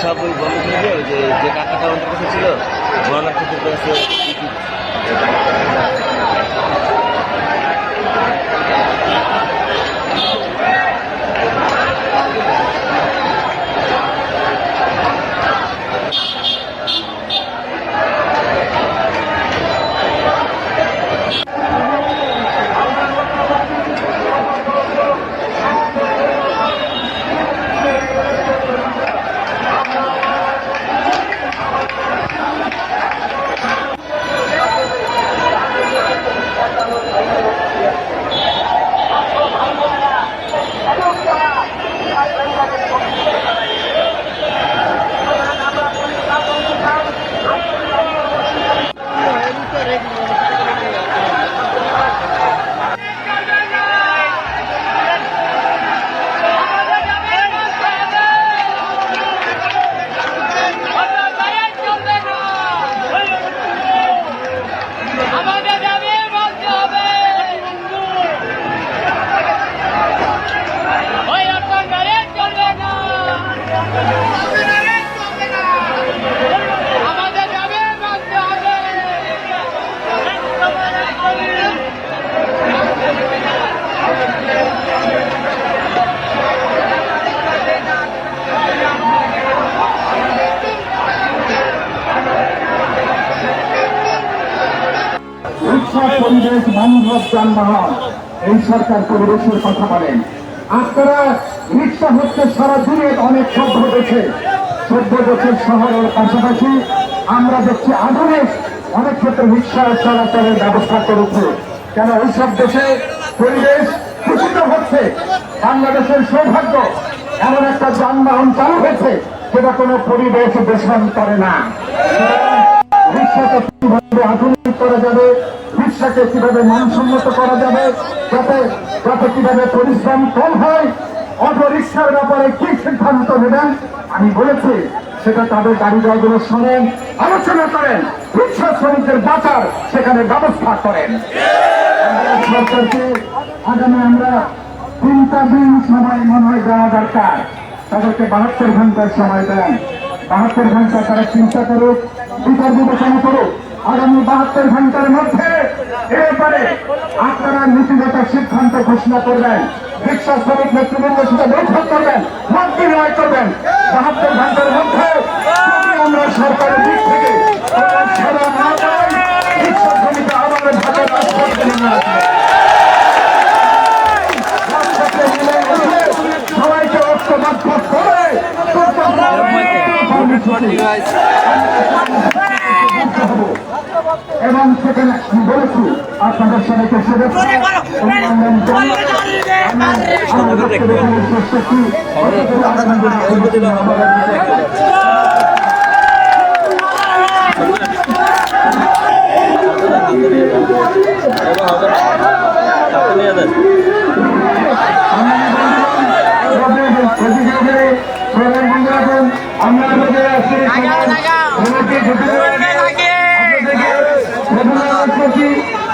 সব ওই বন্ধ করে দিয়ে যে টাকাটা আমাদের কাছে ছিল গণনার ক্ষেত্রে পরিবেশ বান্ধব যানবাহন। এই সরকার পরিবেশের কথা বলেন। আপনারা রিক্সা হচ্ছে সারা দিনে অনেক সভ্য দেশে। সভ্য দেশের শহরের পাশাপাশি আমরা দেখছি আধুনিক অনেক ক্ষেত্রে রিক্সা চলাচলের ব্যবস্থা করেছে। কেন এইসব দেশে পরিবেশ দূষিত হচ্ছে? বাংলাদেশের সৌভাগ্য এমন একটা যানবাহন চালু হয়েছে সেটা কোনো পরিবেশ দূষণ করে না। কীভাবে আধুনিক রিক্সাকে কীভাবে মানসম্মত করা যাবে, যাতে যাতে কীভাবে পরিশ্রম কম হয় অটো রিক্সার ব্যাপারে কি সিদ্ধান্ত নেবেন, আমি বলেছি, সেটা তাদের গাড়ি দলগুলো শোনেন, আলোচনা করেন রিক্সা শ্রমিকদের বাঁচার সেখানে ব্যবস্থা করেন। সরকারকে আগামী আমরা তিনটা দিন সময় মনে হয় দেওয়া দরকার। তাদেরকে বাহাত্তর ঘণ্টার সময় দেন। বাহাত্তর ঘণ্টা তারা চিন্তা করুক বিচার বিবেচনা করুক। আগামী বাহাত্তর ঘণ্টার মধ্যে এবারে আপনারা নীতিগত সিদ্ধান্ত ঘোষণা করবেন রিক্সা শ্রমিক নেতৃবৃন্দ সাথে বৈঠক করবেন মত বিনিময় করবেন। বাহাত্তর ঘণ্টার মধ্যে আমরা সরকারের দিক থেকে সেবা না পাই রিক্সা শ্রমিকরা রাজপথে সবাইকে করে এবং সেখানে বলেছি আপনাদের সবাইকে শুভেচ্ছা আমার বক্তব্য এখানে শেষ করছি। আগামী দিনে আবার আমরা আমাদের আসছি আমাকে ঢুকে ধন্যবাদ করছি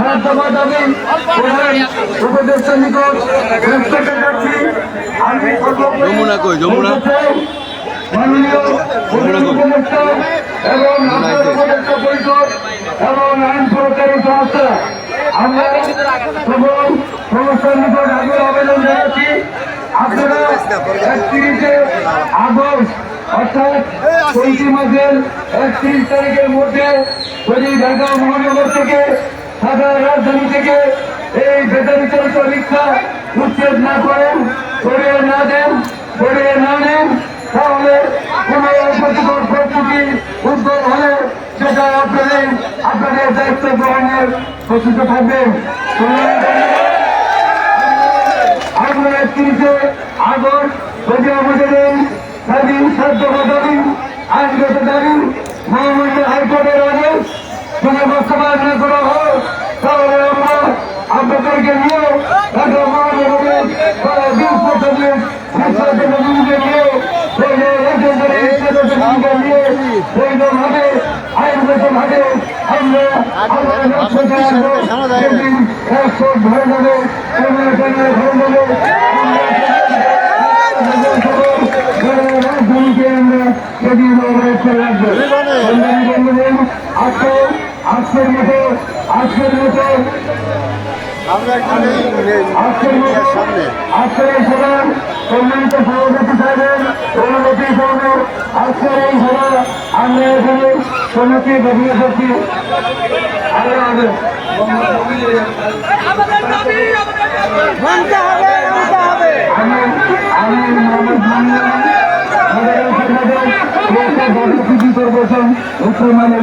খারাপ দফা দাবি প্রধান উপদেষ্টার নিকট রেসপেক্টেড যাচ্ছি আমি যমুনা কই, যমুনা? মাননীয় উপদেষ্টা এবং উপদেষ্টা পরিষদ এবং আইন সরকারি সংস্থা আমরা সকল সংস্থার নিকট আগে আবেদন জানাচ্ছি আপনারা একত্রিশে আগস্ট অর্থাৎ চলতি মাসের একত্রিশ তারিখের মধ্যে যদি ঢাকা মহানগর থেকে ঢাকা রাজধানী থেকে এই বেতন চালিত রিক্সা উচ্ছেদ না করেন সরিয়ে না দেন সরিয়ে না নেন, তাহলে কোন প্রতিকূল পরিস্থিতি উদ্ভব হলে সেটা আপনাদের আপনাদের দায়িত্ব গ্রহণের প্রস্তুত থাকবেন আমরা একত্রিশে আগস্ট যদি আমাদের এই দাবি সাধ্য দাবি আইনগত দাবি, মহামান্য হাইকোর্টের আদেশ যদি বাস্তবায়ন না করা আপনাদেরকে নিয়ে একটা মহানগরে বিশ্বজনীয় বিশ্বজনীকে নিয়ে রাজ্যকে নিয়ে আজকের মতো আজকের মতো আমরা মতো সামনে আজকের এই সভার সম্মানিত সভাপতি সাহেবের অনুমতি সহ আজকের এই সভা আমরা এখানে সমিতি ঘোষণা করছি আল্লাহ হাফেজ। আমাদের দাবি আমাদের দাবি মানতে হবে। আমি আমি মোহাম্মদ লোকসভা গণপ্রীতি কর্পোরেশন উত্তর মানব